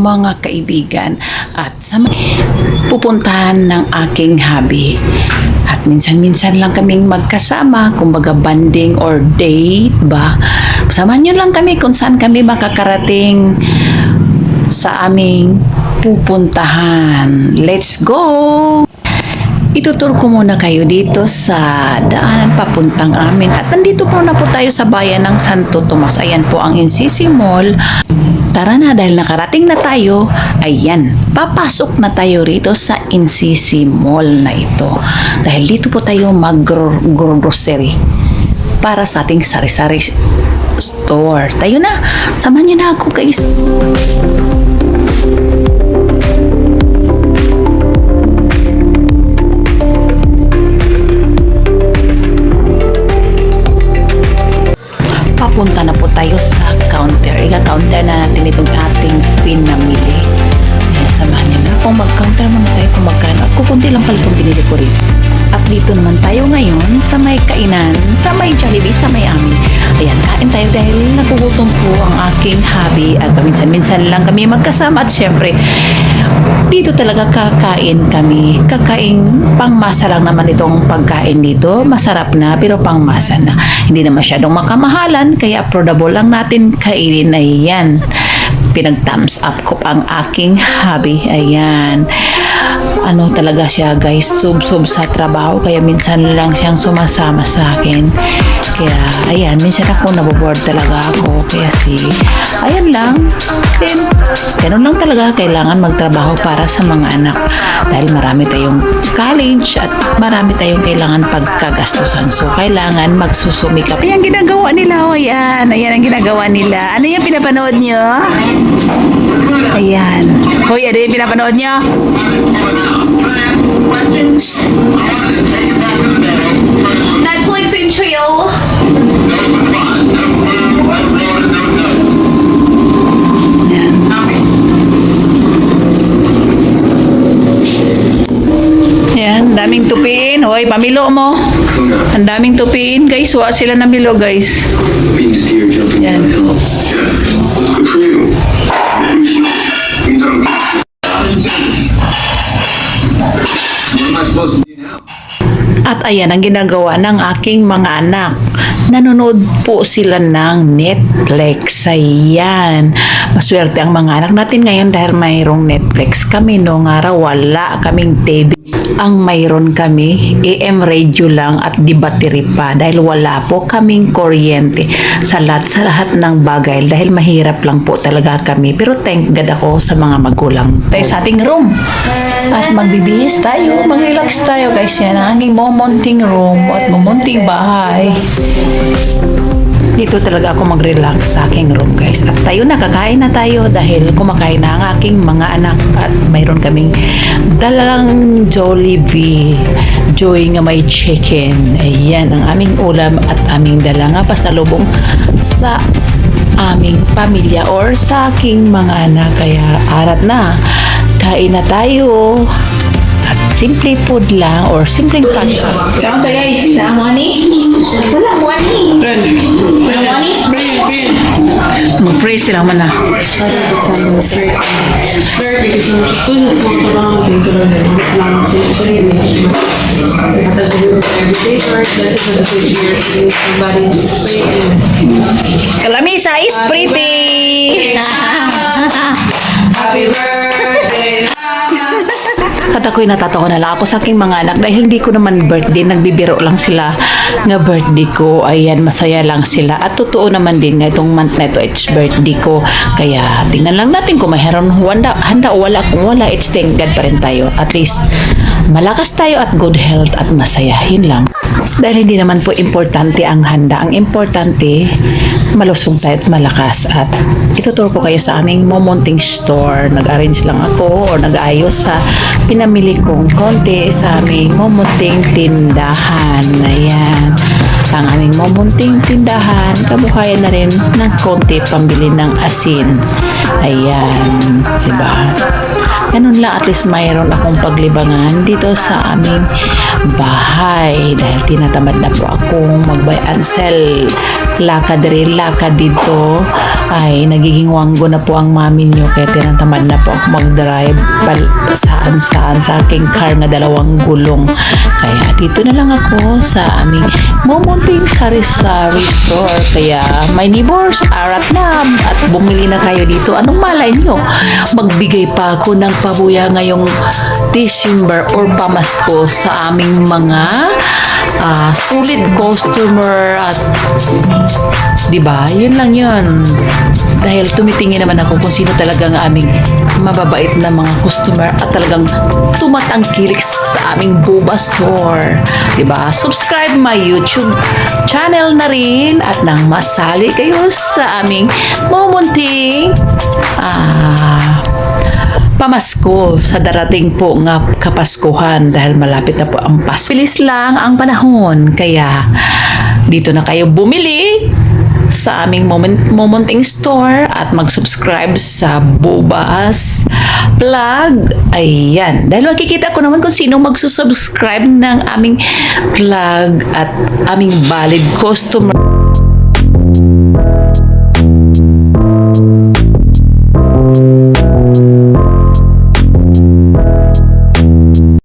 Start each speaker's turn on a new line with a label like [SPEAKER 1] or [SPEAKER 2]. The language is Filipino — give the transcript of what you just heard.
[SPEAKER 1] mga kaibigan at sa pupuntahan ng aking hubby. At minsan-minsan lang kaming magkasama, kumbaga banding or date ba. Samahan nyo lang kami kung saan kami makakarating sa aming pupuntahan. Let's go! Itutur ko muna kayo dito sa daanan papuntang amin at nandito po na po tayo sa bayan ng Santo Tomas. Ayan po ang NCC Mall. Tara na dahil nakarating na tayo. Ayan, papasok na tayo rito sa NCC Mall na ito. Dahil dito po tayo mag-grocery para sa ating sari-sari store. Tayo na, samahan niyo na ako guys. Papunta na po tayo sa counter. Ika-counter na natin itong ating pinamili. Kaya samahan niyo na kung mag-counter muna tayo kung magkano. At kukunti lang pala itong binili ko rin. At dito naman tayo ngayon sa may kainan, sa may Jollibee, sa may amin. Ayan, kain tayo dahil nagugutom po ang aking hobby at paminsan-minsan lang kami magkasama at syempre dito talaga kakain kami. Kakain pangmasa lang naman itong pagkain dito. Masarap na pero pangmasa na. Hindi na masyadong makamahalan kaya affordable lang natin kainin na yan. Pinag thumbs up ko ang aking hobby. Ayan. Ano talaga siya guys, sub-sub sa trabaho kaya minsan lang siyang sumasama sa akin. Kaya ayan, minsan ako naboboard talaga ako. Kaya si, ayan lang. Then, ganun lang talaga kailangan magtrabaho para sa mga anak. Dahil marami tayong college at marami tayong kailangan pagkagastusan. So, kailangan magsusumikap. Ayan ginagawa nila. O, ayan. Ayan ang ginagawa nila. Ano yung pinapanood nyo? Ayan. Hoy, ano yung pinapanood nyo? Hoy, pamilo mo. Ang daming tupin. Guys, wa sila na milo, guys. Yan. At ayan ang ginagawa ng aking mga anak. Nanonood po sila ng Netflix. Ayan. Maswerte ang mga anak natin ngayon dahil mayroong Netflix. Kami noong araw wala kaming TV. Ang mayroon kami, AM radio lang at di battery pa dahil wala po kaming kuryente sa lahat, sa lahat ng bagay dahil mahirap lang po talaga kami. Pero thank God ako sa mga magulang. Tayo sa ating room. At magbibihis tayo, mag-relax tayo guys. Yan ang aking momonting room at momonting bahay. Dito talaga ako mag-relax sa aking room guys. At tayo na, kakain na tayo dahil kumakain na ang aking mga anak at mayroon kaming dalang Jollibee. Joy nga may chicken. Ayan ang aming ulam at aming dala nga pasalubong sa aming pamilya or sa aking mga anak. Kaya arat na, kain na tayo. Simple food lang or simpleng pagkain.
[SPEAKER 2] Count guys. Na money? Wala money. Wala money?
[SPEAKER 1] Mag-pray sila man na. Kalamisa is pretty!
[SPEAKER 2] Happy birthday.
[SPEAKER 1] At ako'y natatawa na lang ako sa aking mga anak dahil hindi ko naman birthday, nagbibiro lang sila nga birthday ko. Ayan, masaya lang sila. At totoo naman din nga itong month na ito, it's birthday ko. Kaya tingnan lang natin kung mayroon handa, handa o wala. Kung wala, it's thank God pa rin tayo. At least, malakas tayo at good health at masayahin lang. Dahil hindi naman po importante ang handa. Ang importante, malusong tayo at malakas. At ituturo ko kayo sa aming momonting store. Nag-arrange lang ako or nag-ayos sa pinamili kong konti sa aming momonting tindahan. Ayan. ang aming mamunting tindahan, kabuhayan na rin ng konti pambili ng asin. Ayan, di ba? Ganun lang, at least mayroon akong paglibangan dito sa aming bahay dahil tinatamad na po akong mag-buy and sell lakad rin lakad dito. Ay nagiging wanggo na po ang mami nyo kaya tinatamad na po ako mag-drive saan saan sa aking car na dalawang gulong. Kaya dito na lang ako sa aming mumunting sari-sari store. Kaya my neighbors arat na. At bumili na kayo dito. Anong malay nyo magbigay pa ako ng pabuya ngayong December or pamasko sa aming mga ah, sulit customer at 'di ba? Yun lang 'yun. Dahil tumitingin naman ako kung sino talagang aming mababait na mga customer at talagang tumatangkilik sa aming Boba Store. 'Di ba? Subscribe my YouTube channel na rin at nang masali kayo sa aming mumunting ah pamasko sa darating po nga kapaskuhan dahil malapit na po ang Pasko. Bilis lang ang panahon kaya dito na kayo bumili sa aming moment, Momenting Store at mag-subscribe sa Bobas Vlog. Ayan. Dahil makikita ko naman kung sino magsusubscribe ng aming vlog at aming valid customer Thank you.